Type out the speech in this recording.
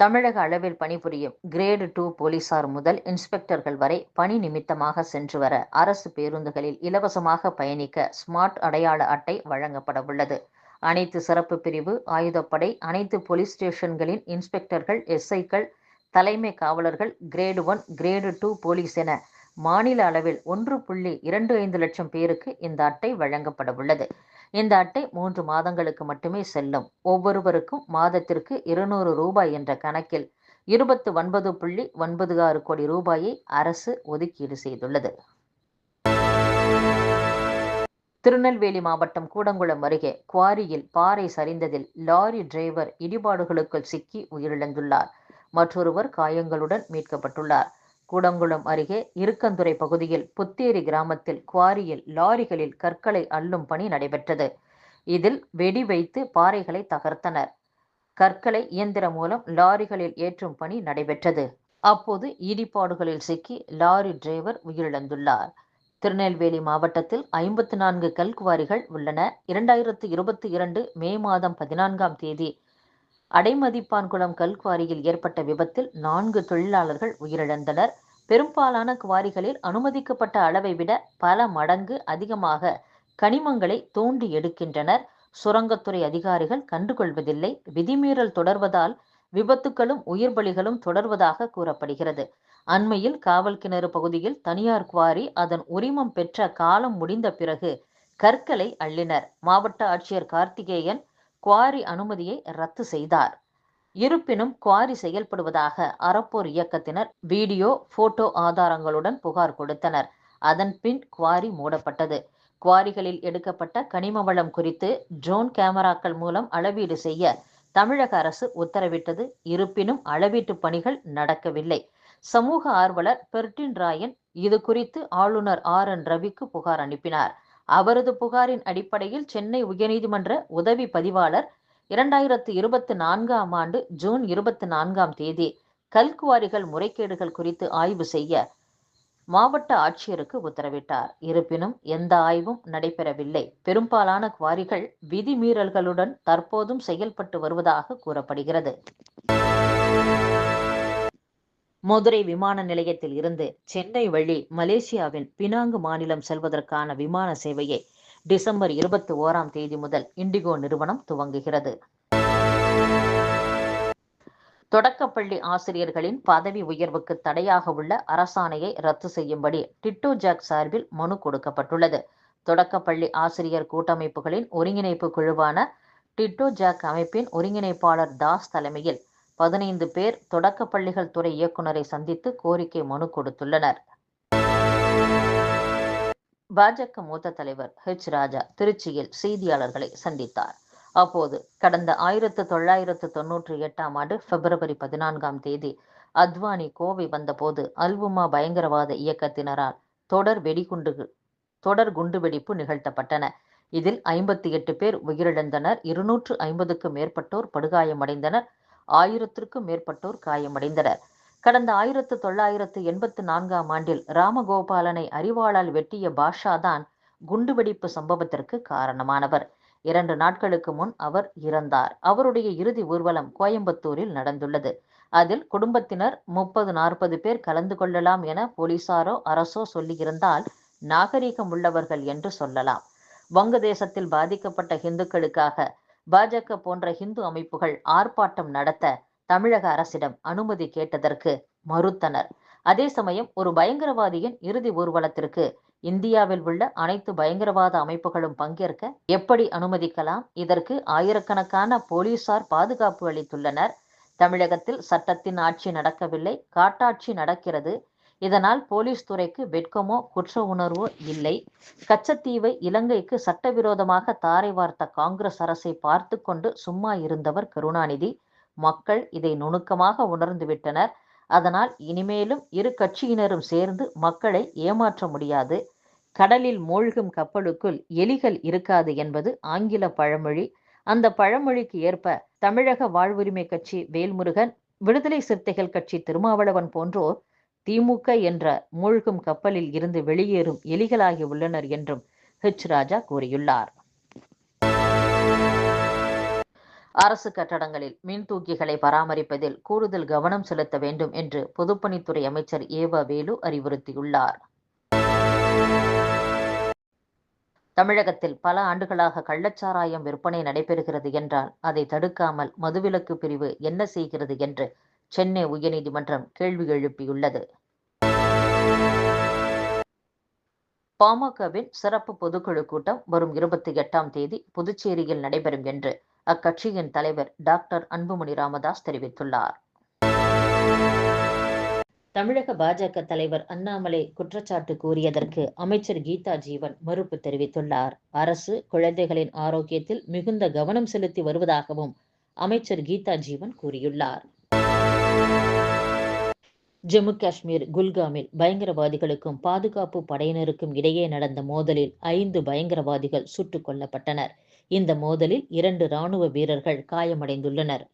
தமிழக அளவில் பணிபுரியும் கிரேடு டூ போலீசார் முதல் இன்ஸ்பெக்டர்கள் வரை பணி நிமித்தமாக சென்று வர அரசு பேருந்துகளில் இலவசமாக பயணிக்க ஸ்மார்ட் அடையாள அட்டை வழங்கப்பட உள்ளது அனைத்து சிறப்பு பிரிவு ஆயுதப்படை அனைத்து போலீஸ் ஸ்டேஷன்களின் இன்ஸ்பெக்டர்கள் எஸ்ஐக்கள் தலைமை காவலர்கள் grade one grade two police என மாநில அளவில் ஒன்று புள்ளி இரண்டு ஐந்து லட்சம் பேருக்கு இந்த அட்டை வழங்கப்பட உள்ளது இந்த அட்டை மூன்று மாதங்களுக்கு மட்டுமே செல்லும். ஒவ்வொருவருக்கும் மாதத்திற்கு இருநூறு ரூபாய் என்ற கணக்கில் இருபத்து ஒன்பது புள்ளி ஒன்பது ஆறு கோடி ரூபாயை அரசு ஒதுக்கீடு செய்துள்ளது. திருநெல்வேலி மாவட்டம் கூடங்குளம் அருகே குவாரியில் பாறை சரிந்ததில் லாரி டிரைவர் இடிபாடுகளுக்குள் சிக்கி உயிரிழந்துள்ளார். மற்றொருவர் காயங்களுடன் மீட்கப்பட்டுள்ளார். கூடங்குளம் அருகே இருக்கந்துறை பகுதியில் புத்தேரி கிராமத்தில் குவாரியில் லாரிகளில் கற்களை அள்ளும் பணி நடைபெற்றது. இதில் வெடி வைத்து பாறைகளை தகர்த்தனர். கற்களை இயந்திரம் மூலம் லாரிகளில் ஏற்றும் பணி நடைபெற்றது. அப்போது இடிபாடுகளில் சிக்கி லாரி டிரைவர் உயிரிழந்துள்ளார். திருநெல்வேலி மாவட்டத்தில் ஐம்பத்தி நான்கு கல்குவாரிகள் உள்ளன. இரண்டாயிரத்து இருபத்தி இரண்டு மே மாதம் பதினான்காம் தேதி அடைமதிப்பான்குளம் கல்குவாரியில் ஏற்பட்ட விபத்தில் நான்கு தொழிலாளர்கள் உயிரிழந்தனர். பெரும்பாலான குவாரிகளில் அனுமதிக்கப்பட்ட அளவை விட பல மடங்கு அதிகமாக கனிமங்களை தோண்டி எடுக்கின்றனர். சுரங்கத்துறை அதிகாரிகள் கண்டுகொள்வதில்லை. விதிமீறல் தொடர்வதால் விபத்துகளும் உயிர் பலிகளும் தொடர்வதாக கூறப்படுகிறது. அண்மையில் காவல் கிணறு பகுதியில் தனியார் குவாரி அதன் உரிமம் பெற்ற காலம் முடிந்த பிறகு கற்களை அள்ளினர். மாவட்ட ஆட்சியர் கார்த்திகேயன் குவாரி அனுமதியை ரத்து செய்தார். இருப்பினும் குவாரி செயல்படுவதாக அறப்போர் இயக்கத்தினர் வீடியோ போட்டோ ஆதாரங்களுடன் புகார் கொடுத்தனர். அதன் பின் குவாரி மூடப்பட்டது. குவாரிகளில் எடுக்கப்பட்ட கனிம வளம் குறித்து ட்ரோன் கேமராக்கள் மூலம் அளவீடு செய்ய தமிழக அரசு உத்தரவிட்டது. இருப்பினும் அளவீட்டு பணிகள் நடக்கவில்லை. சமூக ஆர்வலர் பெர்டின் ராயன் இது குறித்து ஆளுநர் ஆர் என் ரவிக்கு புகார் அனுப்பினார். அவரது புகாரின் அடிப்படையில் சென்னை உயர்நீதிமன்ற உதவி பதிவாளர் இரண்டாயிரத்து இருபத்தி நான்காம் ஆண்டு ஜூன் இருபத்தி நான்காம் தேதி கல்குவாரிகள் முறைகேடுகள் குறித்து ஆய்வு செய்ய மாவட்ட ஆட்சியருக்கு உத்தரவிட்டார். இருப்பினும் எந்த ஆய்வும் நடைபெறவில்லை. பெரும்பாலான குவாரிகள் விதிமீறல்களுடன் தற்போதும் செயல்பட்டு வருவதாக கூறப்படுகிறது. மதுரை விமான நிலையத்தில் இருந்து சென்னை வழி மலேசியாவின் பினாங்கு மாநிலம் செல்வதற்கான விமான சேவையை டிசம்பர் இருபத்தி ஓராம் தேதி முதல் இண்டிகோ நிறுவனம் துவங்குகிறது. தொடக்கப்பள்ளி ஆசிரியர்களின் பதவி உயர்வுக்கு தடையாக உள்ள அரசாணையை ரத்து செய்யும்படி டிட்டோ ஜாக் சார்பில் மனு கொடுக்கப்பட்டுள்ளது. தொடக்கப்பள்ளி ஆசிரியர் கூட்டமைப்புகளின் ஒருங்கிணைப்பு குழுவான டிட்டோ ஜாக் அமைப்பின் ஒருங்கிணைப்பாளர் தாஸ் தலைமையில் பதினைந்து பேர் தொடக்க பள்ளிகள் துறை இயக்குநரை சந்தித்து கோரிக்கை மனு கொடுத்துள்ளனர். பாஜக மூத்த தலைவர் ஹெச் ராஜா திருச்சியில் செய்தியாளர்களை சந்தித்தார். அப்போது கடந்த ஆயிரத்து தொள்ளாயிரத்து தொன்னூற்றி எட்டாம் ஆண்டு பிப்ரவரி பதினான்காம் தேதி அத்வானி கோவை வந்தபோது அல்வுமா பயங்கரவாத இயக்கத்தினரால் தொடர் வெடிகுண்டு தொடர் குண்டுவெடிப்பு நிகழ்த்தப்பட்டன. இதில் ஐம்பத்தி எட்டு பேர் உயிரிழந்தனர் இருநூற்று ஐம்பதுக்கும் மேற்பட்டோர் படுகாயமடைந்தனர் ஆயிரத்திற்கும் மேற்பட்டோர் காயமடைந்தனர். கடந்த ஆயிரத்து தொள்ளாயிரத்து எண்பத்து நான்காம் ஆண்டில் ராமகோபாலனை அறிவாளால் வெட்டிய பாஷா தான் குண்டுவெடிப்பு சம்பவத்திற்கு காரணமானவர். இரண்டு நாட்களுக்கு முன் அவர் இறந்தார். அவருடைய இறுதி ஊர்வலம் கோயம்புத்தூரில் நடந்துள்ளது. அதில் குடும்பத்தினர் முப்பது நாற்பது பேர் கலந்து கொள்ளலாம் என போலீசாரோ அரசோ சொல்லியிருந்தால் நாகரிகம் உள்ளவர்கள் என்று சொல்லலாம். வங்கதேசத்தில் பாதிக்கப்பட்ட இந்துக்களுக்காக பாஜக போன்ற இந்து அமைப்புகள் ஆர்ப்பாட்டம் நடத்த தமிழக அரசிடம் அனுமதி கேட்டதற்கு மறுத்தனர். அதே சமயம் ஒரு பயங்கரவாதியின் இறுதி ஊர்வலத்திற்கு இந்தியாவில் உள்ள அனைத்து பயங்கரவாத அமைப்புகளும் பங்கேற்க எப்படி அனுமதிக்கலாம்? இதற்கு ஆயிரக்கணக்கான போலீசார் பாதுகாப்பு அளித்துள்ளனர். தமிழகத்தில் சட்டத்தின் ஆட்சி நடக்கவில்லை. காட்டாட்சி நடக்கிறது. இதனால் போலீஸ் துறைக்கு வெட்கமோ குற்ற உணர்வோ இல்லை. கச்சத்தீவை இலங்கைக்கு சட்டவிரோதமாக தாரை வார்த்த காங்கிரஸ் அரசை பார்த்து கொண்டு சும்மா இருந்தவர் கருணாநிதி. மக்கள் இதை நுணுக்கமாக உணர்ந்து விட்டனர். அதனால் இனிமேலும் இரு கட்சியினரும் சேர்ந்து மக்களை ஏமாற்ற முடியாது. கடலில் மூழ்கும் கப்பலுக்குள் எலிகள் இருக்காது என்பது ஆங்கில பழமொழி. அந்த பழமொழிக்கு ஏற்ப தமிழக வாழ்வுரிமை கட்சி வேல்முருகன் விடுதலை சிறுத்தைகள் கட்சி திருமாவளவன் போன்றோர் திமுக என்ற மூழ்கும் கப்பலில் இருந்து வெளியேறும் எலிகளாகி உள்ளனர் என்றும் ஹெச் ராஜா கூறியுள்ளார். அரசு கட்டடங்களில் மின்தூக்கிகளை பராமரிப்பதில் கூடுதல் கவனம் செலுத்த வேண்டும் என்று பொதுப்பணித்துறை அமைச்சர் ஏவா வேலு அறிவுறுத்தியுள்ளார். தமிழகத்தில் பல ஆண்டுகளாக கள்ளச்சாராயம் விற்பனை நடைபெறுகிறது என்றால் அதை தடுக்காமல் மதுவிலக்கு பிரிவு என்ன செய்கிறது என்று சென்னை உயர்நீதிமன்றம் கேள்வி எழுப்பியுள்ளது. பாமகவின் சிறப்பு பொதுக்குழு கூட்டம் வரும் இருபத்தி எட்டாம் தேதி புதுச்சேரியில் நடைபெறும் என்று அக்கட்சியின் தலைவர் டாக்டர் அன்புமணி ராமதாஸ் தெரிவித்துள்ளார். தமிழக பாஜக தலைவர் அண்ணாமலை குற்றச்சாட்டு கூறியதற்கு அமைச்சர் கீதா ஜீவன் மறுப்பு தெரிவித்துள்ளார். அரசு குழந்தைகளின் ஆரோக்கியத்தில் மிகுந்த கவனம் செலுத்தி வருவதாகவும் அமைச்சர் கீதா ஜீவன் கூறியுள்ளார். ஜம்மு காஷ்மீர் குல்காமில் பயங்கரவாதிகளுக்கும் பாதுகாப்பு படையினருக்கும் இடையே நடந்த மோதலில் ஐந்து பயங்கரவாதிகள் சுட்டுக் கொல்லப்பட்டனர். இந்த மோதலில் இரண்டு ராணுவ வீரர்கள் காயமடைந்துள்ளனர்.